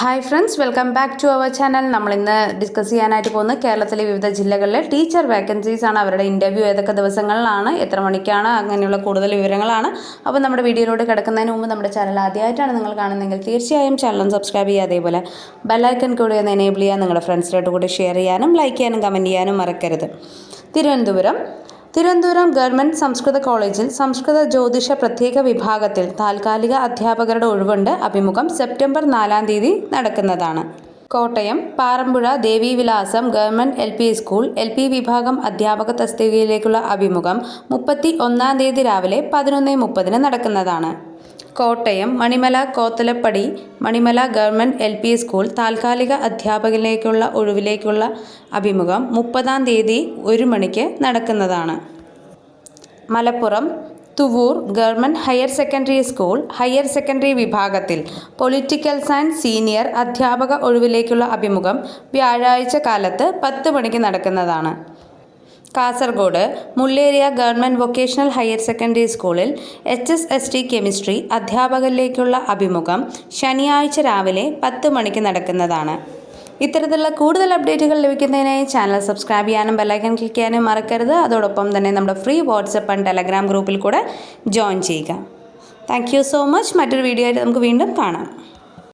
Hi friends welcome back to our channel നമ്മൾ ഇന്ന് discuss ചെയ്യാനായിട്ട് പോകുന്നത് കേരളത്തിലെ വിവിധ ജില്ലകളിലെ ടീച്ചർ വേക്കൻസീസ് ആണ്. അവരുടെ ഇന്റർവ്യൂ ഏതൊക്കെ ദിവസങ്ങളിലാണ് എത്ര മണിക്കാണ് അങ്ങനെയുള്ള കൂടുതൽ വിവരങ്ങളാണ്. അപ്പോൾ നമ്മുടെ വീഡിയോയിലോട്ട് കിടക്കുന്നതിന് മുമ്പ് നമ്മുടെ ചാനൽ ആദ്യമായിട്ടാണ് നിങ്ങൾ കാണുന്നതെങ്കിൽ തീർച്ചയായും ചാനലും സബ്സ്ക്രൈബ് ചെയ്യുക. അതേപോലെ ബെല്ലൈക്കൺ കൂടി ഒന്ന് എനേബിൾ ചെയ്യാൻ നിങ്ങളുടെ ഫ്രണ്ട്സിലോട്ട് കൂടി ഷെയർ ചെയ്യാനും ലൈക്ക് ചെയ്യാനും കമന്റ് ചെയ്യാനും മറക്കരുത്. തിരുവനന്തപുരം. തിരുവനന്തപുരം ഗവൺമെന്റ് സംസ്കൃത കോളേജിൽ സംസ്കൃത ജ്യോതിഷ പ്രത്യേക വിഭാഗത്തിൽ താൽക്കാലിക അധ്യാപകരുടെ ഒഴിവുണ്ട്. അഭിമുഖം സെപ്റ്റംബർ നാലാം തീയതി നടക്കുന്നതാണ്. Kottayam Parampuzha Devivilasam government L P school L P വിഭാഗം അധ്യാപക തസ്തികയിലേക്കുള്ള അഭിമുഖം മുപ്പത്തി ഒന്നാം തീയതി രാവിലെ പതിനൊന്ന് മുപ്പതിന് നടക്കുന്നതാണ്. Kottayam Manimala Kothalappady Manimala government L P school താൽക്കാലിക അധ്യാപകനിലേക്കുള്ള ഒഴിവിലേക്കുള്ള അഭിമുഖം മുപ്പതാം തീയതി ഒരു മണിക്ക് നടക്കുന്നതാണ്. Malappuram Thuvur government higher secondary school higher secondary വിഭാഗത്തിൽ പൊളിറ്റിക്കൽ സയൻസ് സീനിയർ അധ്യാപക ഒഴിവിലേക്കുള്ള അഭിമുഖം വ്യാഴാഴ്ച കാലത്ത് പത്ത് മണിക്ക് നടക്കുന്നതാണ്. Kasaragod Mulleria government vocational higher secondary സ്കൂളിൽ H S S T chemistry അധ്യാപകരിലേക്കുള്ള അഭിമുഖം ശനിയാഴ്ച രാവിലെ പത്ത് മണിക്ക് നടക്കുന്നതാണ്. ഇത്തരത്തിലുള്ള കൂടുതൽ അപ്ഡേറ്റുകൾ ലഭിക്കുന്നതിനായി ചാനൽ സബ്സ്ക്രൈബ് ചെയ്യാനും ബെല്ലൈക്കൺ ക്ലിക്ക് ചെയ്യാനും മറക്കരുത്. അതോടൊപ്പം തന്നെ നമ്മുടെ ഫ്രീ വാട്സപ്പ് ആൻഡ് ടെലഗ്രാം ഗ്രൂപ്പിൽ കൂടെ ജോയിൻ ചെയ്യുക. താങ്ക് സോ മച്ച് മറ്റൊരു വീഡിയോ ആയിട്ട് നമുക്ക് വീണ്ടും കാണാം.